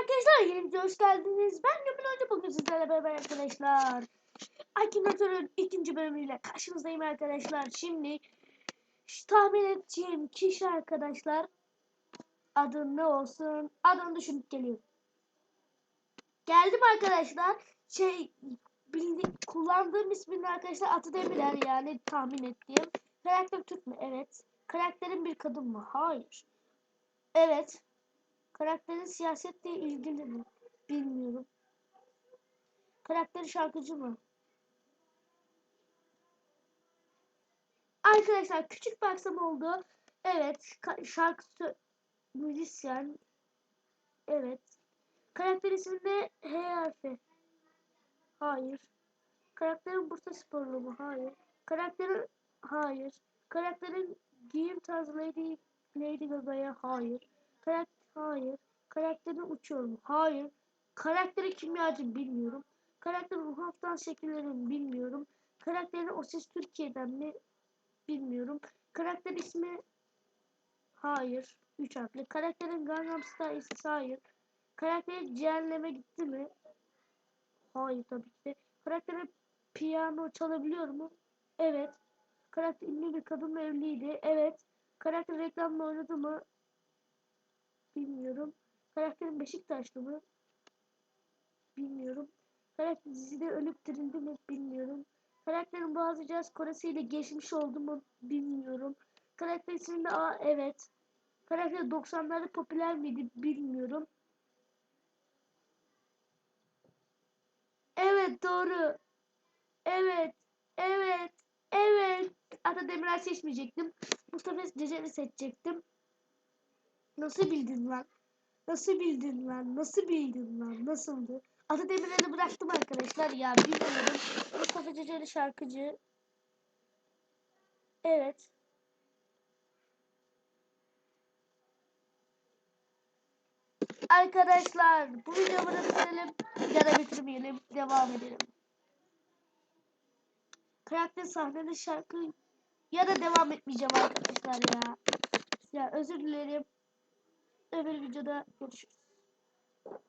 arkadaşlar yeni videoya hoş geldiniz. Ben Gömül Hoca bugün sizlerle beraber arkadaşlar. Akinator'un ikinci bölümüyle karşınızdayım arkadaşlar. Şimdi tahmin edeceğim kişi arkadaşlar adı ne olsun? Adını düşünüp geliyorum. Geldim arkadaşlar. Şey bildi, kullandığım ismini arkadaşlar Atı Demirer yani tahmin ettiğim. Karakter Türk mü? Evet. Karakterin bir kadın mı? Hayır. Evet. Karakterin siyasetle ilgili mi? Bilmiyorum. Karakteri şarkıcı mı? Arkadaşlar küçük bir aksam oldu. Evet. şarkı müzisyen. Evet. Karakter isminde H harfi. Hayır. Karakterin Bursa sporlu mu? Hayır. Karakterin hayır. Karakterin giyim tarzı Lady Lady Gaga'ya hayır. Karakter hayır. Karakterin uçuyor mu? Hayır. Karakteri kimyacı bilmiyorum. Karakterin ruh haftan şekillerini bilmiyorum. Karakterin o ses Türkiye'den mi? Bilmiyorum. Karakter ismi hayır. Üç harfli. Karakterin Gangnam Style ise hayır. Karakterin cehenneme gitti mi? Hayır tabii ki de. Karakterin piyano çalabiliyor mu? Evet. Karakter ünlü bir kadınla evliydi. Evet. Karakter reklamda oynadı mı? Bilmiyorum. Karakterin Beşiktaşlı mı? Bilmiyorum. Karakter dizide ölüp dirildi mi? Bilmiyorum. Karakterin bazı caz koresiyle geçmiş oldu mu? Bilmiyorum. Karakter isminde A evet. Karakter 90'larda popüler miydi? Bilmiyorum. Evet doğru. Evet. Evet. Evet. Ata Demirer seçmeyecektim. Mustafa Ceceli seçecektim. Nasıl bildin lan? Nasıl bildin lan? Nasıl bildin lan? Nasıldı? Ata Demirer'i bıraktım arkadaşlar ya. Bilmiyorum. Mustafa Ceceli şarkıcı. Evet. Arkadaşlar bu videoyu burada bitirelim ya da bitirmeyelim. Devam edelim. Karakter sahnede şarkı ya da devam etmeyeceğim arkadaşlar ya. Ya özür dilerim. Öbür videoda görüşürüz.